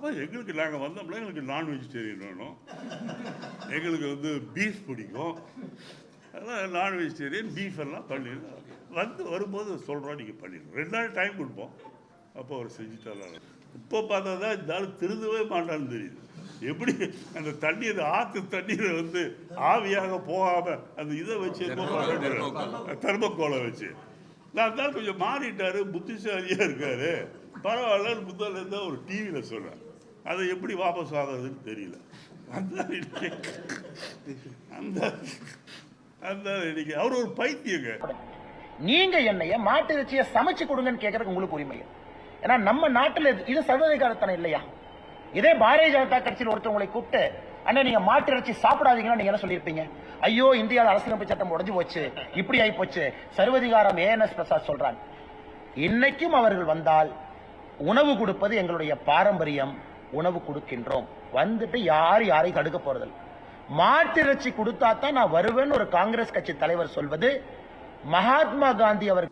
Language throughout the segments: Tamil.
அப்போ எங்களுக்கு நாங்கள் வந்தோம்னா எங்களுக்கு நான் வெஜிடேரியன் வேணும். எங்களுக்கு வந்து பீஃப் பிடிக்கும். அதெல்லாம் நான் வெஜிடேரியன் பீஃப் எல்லாம் பண்ணிடு வந்து வரும்போது சொல்கிறோம் நீங்கள் பண்ணிடுவோம் ரெண்டு நாள் டைம் கொடுப்போம். அப்போ அவர் செஞ்சுட்டாலும் இப்போ பார்த்தா தான் இந்த ஆள் திருந்தவே மாட்டான்னு தெரியுது. எப்படி அந்த தண்ணீர் ஆற்று தண்ணீரை வந்து ஆவியாக போகாமல் அந்த இதை வச்சு தெர்மக்கோலை வச்சு. நான் தான் கொஞ்சம் மாறிட்டார் புத்திசாலியாக இருக்காரு. பரவாயில்ல புத்தகம் இருந்தால் ஒரு டிவியில் சொல்கிறேன் அதை எப்படி வாபஸ் ஆகிறதுன்னு தெரியல. அந்த அந்த அந்த இன்னைக்கு அவர் ஒரு பைத்தியங்க நீங்க என்னைய மாட்டு இறைச்சியை சமைச்சு கொடுங்கன்னு கேட்கறதுக்கு உங்களுக்கு உரிமை ஏன்னா நம்ம நாட்டுல இது- இது சர்வதிகாரத்தனம் இல்லையா? இதே பாரதிய ஜனதா கட்சியில் ஒருத்தவங்களை கூப்பிட்டு அண்ணா நீங்க மாட்டு இறைச்சி சாப்பிடாதீங்கன்னா நீங்க என்ன சொல்லியிருப்பீங்க? ஐயோ இந்தியாவில் அரசியலமைப்பு சட்டம் உடைஞ்சு போச்சு இப்படி ஆகி போச்சு சர்வதிகாரம் ஏஎன்எஸ் பிரசாத் சொல்றாங்க இன்னைக்கும் அவர்கள் வந்தால் உணவு கொடுப்பது எங்களுடைய பாரம்பரியம். உணவு கொடுக்கின்றோம். வந்துட்டு யார் யாரையும் தடுக்க போறதில்லை. மாட்டிறைச்சி கொடுத்தா தான் நான் வருவேன்னு ஒரு காங்கிரஸ் கட்சி தலைவர் சொல்வது மகாத்மா காந்தி அவர்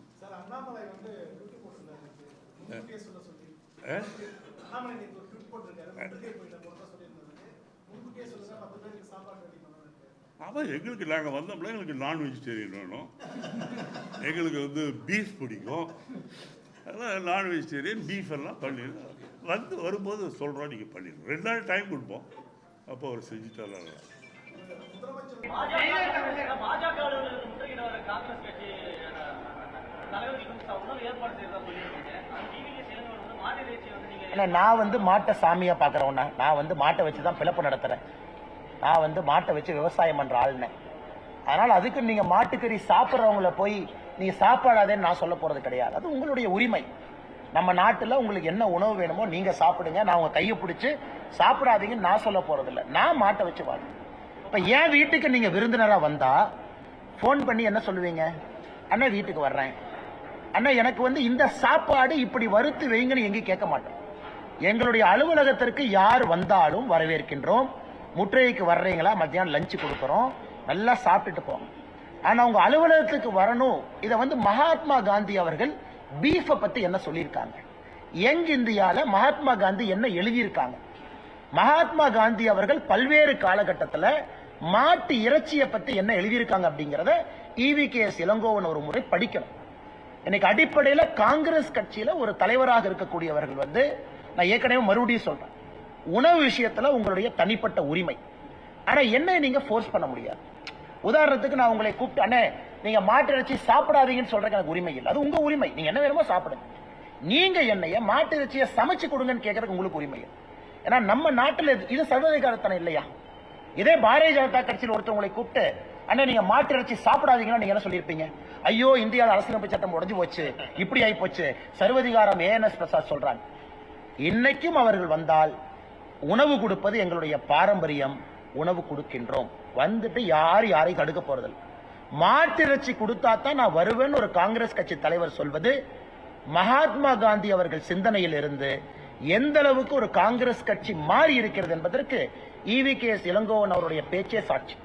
அப்போ எங்களுக்கு நாங்கள் வந்தோம்ல எங்களுக்கு நான் வெஜிடேரியன் வேணும். எங்களுக்கு வந்து பீஃப் பிடிக்கும். அதெல்லாம் நான் வெஜிடேரியன் பீஃப் எல்லாம் பண்ணிடுறோம் வந்து வரும்போது சொல்கிறோம் நீங்கள் பண்ணிடுங்க ரெண்டு நாள் டைம் கொடுப்போம். அப்போ அவர் செஞ்சுட்டாலும் பாஜக நான் வந்து மாட்டை சாமியா பாக்குறவன நான் வந்து மாட்டை வச்சு தான் பிழப்பு நடத்துறேன். நான் வந்து மாட்டை வச்சு விவசாயம் பண்ற ஆளுனேன் அதனால அதுக்கு நீங்க மாட்டுக்கறி சாப்பிட்றவங்கள போய் நீங்க சாப்பிடாதேன்னு நான் சொல்ல போறது கிடையாது. அது உங்களுடைய உரிமை. நம்ம நாட்டில் உங்களுக்கு என்ன உணவு வேணுமோ நீங்கள் சாப்பிடுங்க. நான் உங்கள் கையை பிடிச்சி சாப்பிடாதீங்கன்னு நான் சொல்ல போகிறதில்ல நான் மாட்டை வச்சு வாழ்க்கை இப்போ என் வீட்டுக்கு நீங்கள் விருந்தினராக வந்தால் ஃபோன் பண்ணி என்ன சொல்லுவீங்க? அண்ணா வீட்டுக்கு வர்றேன். அண்ணா எனக்கு வந்து இந்த சாப்பாடு இப்படி வறுத்து வைங்கன்னு எங்கேயும் கேட்க மாட்டோம். எங்களுடைய அலுவலகத்திற்கு யார் வந்தாலும் வரவேற்கின்றோம். முற்றுகைக்கு வர்றீங்களா? மத்தியானம் லஞ்சு கொடுக்குறோம். நல்லா சாப்பிட்டுட்டு போங்க. ஆனால் அவங்க அலுவலகத்துக்கு வரணும். இதை வந்து மகாத்மா காந்தி அவர்கள் பீஃபை பற்றி என்ன சொல்லியிருக்காங்க? யங் இந்தியாவில் மகாத்மா காந்தி என்ன எழுதியிருக்காங்க? மகாத்மா காந்தி அவர்கள் பல்வேறு காலகட்டத்தில் மாட்டு இறைச்சியை பற்றி என்ன எழுதியிருக்காங்க அப்படிங்கிறத இவி கே எஸ் இளங்கோவன் ஒரு முறை படிக்கணும். இன்னைக்கு அடிப்படையில் காங்கிரஸ் கட்சியில் ஒரு தலைவராக இருக்கக்கூடியவர்கள் வந்து நான் ஏற்கனவே மறுபடியும் சொல்கிறேன் உணவு விஷயத்தில் உங்களுடைய தனிப்பட்ட உரிமை. ஆனால் என்ன நீங்கள் ஃபோர்ஸ் பண்ண முடியாது. உதாரணத்துக்கு நான் உங்களை கூப்பிட்டு அண்ணே நீங்க மாட்டு இறைச்சி சாப்பிடாதீங்கன்னு சொல்றதுக்கு எனக்கு உரிமை இல்லை. அது உங்க உரிமை. நீங்க என்ன வேணுமோ சாப்பிடுங்க. நீங்க என்னைய மாட்டு இறைச்சியை சமைச்சு கொடுங்கன்னு கேட்கறதுக்கு உங்களுக்கு உரிமை ஏன்னா நம்ம நாட்டில் இது- இது சர்வதிகாரத்தனம் இல்லையா? இதே பாரதிய ஜனதா கட்சியில் ஒருத்தவங்களை கூப்பிட்டு அண்ணா நீங்க மாட்டு இறைச்சி சாப்பிடாதீங்கன்னா நீங்க என்ன சொல்லியிருப்பீங்க? ஐயோ இந்தியாவில் அரசியலமைப்பு சட்டம் உடைஞ்சு போச்சு. இப்படி ஆகி போச்சு. சர்வதிகாரம் ஏஎன்எஸ் பிரசாத் சொல்றாங்க. இன்னைக்கும் அவர்கள் வந்தால் உணவு கொடுப்பது எங்களுடைய பாரம்பரியம். உணவு கொடுக்கின்றோம். வந்துட்டு யார் யாரையும் தடுக்க போறதில்லை. மாட்டிறைச்சி கொடுத்தா தான் நான் வருவேன்னு ஒரு காங்கிரஸ் கட்சி தலைவர் சொல்வது மகாத்மா காந்தி அவர்கள் சிந்தனையில் இருந்து எந்த அளவுக்கு ஒரு காங்கிரஸ் கட்சி மாறி இருக்கிறது என்பதற்கு இவி கே எஸ் இளங்கோவன் அவருடைய பேச்சே சாட்சி.